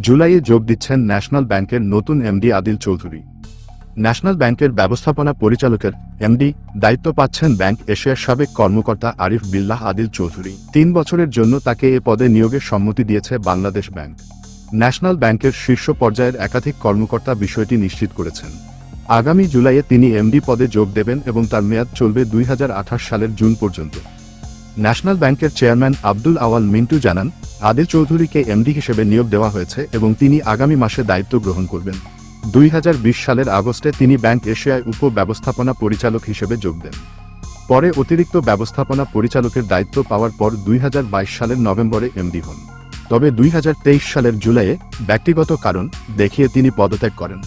জুলাইয়ে যোগ দিচ্ছেন ন্যাশনাল ব্যাংকের নতুন এমডি আদিল চৌধুরী। ন্যাশনাল ব্যাংকের ব্যবস্থাপনা পরিচালকের এমডি দায়িত্ব পাচ্ছেন ব্যাংক এশিয়ার সাবেক কর্মকর্তা আরিফ বিল্লাহ আদিল চৌধুরী। তিন বছরের জন্য তাকে এ পদে নিয়োগের সম্মতি দিয়েছে বাংলাদেশ ব্যাংক। ন্যাশনাল ব্যাংকের শীর্ষ পর্যায়ের একাধিক কর্মকর্তা বিষয়টি নিশ্চিত করেছেন। আগামী জুলাইয়ে তিনি এমডি পদে যোগ দেবেন এবং তার মেয়াদ চলবে দুই হাজার আঠাশ সালের জুন পর্যন্ত। ন্যাশনাল ব্যাংকের চেয়ারম্যান আব্দুল আওয়াল মিন্টু জানান আদিল চৌধুরীকে এমডি হিসেবে নিয়োগ দেওয়া হয়েছে এবং তিনি আগামী মাসে দায়িত্ব গ্রহণ করবেন। দুই হাজার বিশ সালের আগস্টে তিনি ব্যাংক এশিয়ায় উপ ব্যবস্থাপনা পরিচালক হিসেবে যোগ দেন। পরে অতিরিক্ত ব্যবস্থাপনা পরিচালকের দায়িত্ব পাওয়ার পর দুই হাজার বাইশ সালের নভেম্বরে এমডি হন। তবে দুই হাজার তেইশ সালের জুলাইয়ে ব্যক্তিগত কারণ দেখিয়ে তিনি পদত্যাগ করেন।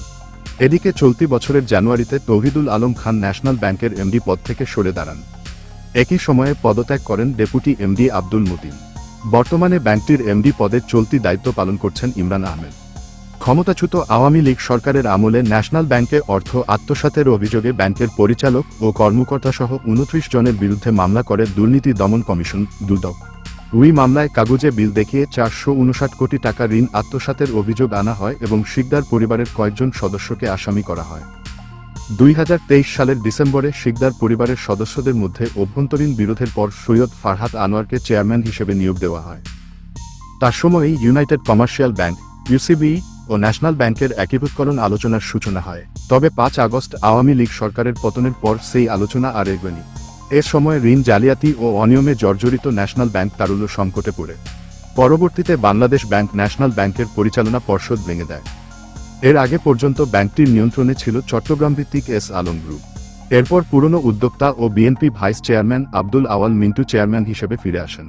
এদিকে চলতি বছরের জানুয়ারিতে তৌহিদুল আলম খান ন্যাশনাল ব্যাংকের এমডি পদ থেকে সরে দাঁড়ান। একই সময়ে পদত্যাগ করেন ডেপুটি এমডি আব্দুল মতিন। বর্তমানে ব্যাংকটির এমডি পদে চলতি দায়িত্ব পালন করছেন ইমরান আহমেদ। ক্ষমতাচ্যুত আওয়ামী লীগ সরকারের আমলে ন্যাশনাল ব্যাংকে অর্থ আত্মসাতের অভিযোগে ব্যাংকের পরিচালক ও কর্মকর্তা সহ উনত্রিশ জনের বিরুদ্ধে মামলা করে দুর্নীতি দমন কমিশন, দুদক। ওই মামলায় কাগজে বিল দেখিয়ে চারশো উনষাট কোটি টাকা ঋণ আত্মসাতের অভিযোগ আনা হয় এবং শিকদার পরিবারের কয়েকজন সদস্যকে আসামি করা হয়। দুই হাজার তেইশ সালের ডিসেম্বরে শিকদার পরিবারের সদস্যদের মধ্যে অভ্যন্তরীণ বিরোধের পর সৈয়দ ফারহাত আনোয়ারকে চেয়ারম্যান হিসেবে নিয়োগ দেওয়া হয়। তার সময়ই ইউনাইটেড কমার্শিয়াল ব্যাংক ইউসিবি ও ন্যাশনাল ব্যাংকের একীভূতকরণ আলোচনার সূচনা হয়। তবে পাঁচ আগস্ট আওয়ামী লীগ সরকারের পতনের পর সেই আলোচনা আর এগোয়নি। এ সময় ঋণ জালিয়াতি ও অনিয়মে জর্জরিত ন্যাশনাল ব্যাংক তারুল্য সংকটে পড়ে। পরবর্তীতে বাংলাদেশ ব্যাংক ন্যাশনাল ব্যাংকের পরিচালনা পর্ষদ ভেঙে দেয়। এর আগে পর্যন্ত ব্যাংকটির নিয়ন্ত্রণে ছিল চট্টগ্রাম ভিত্তিক এস আলম গ্রুপ। এরপর পুরনো উদ্যোক্তা ও BNP vice chairman Abdul Awal Mintu chairman হিসেবে ফিরে আসেন।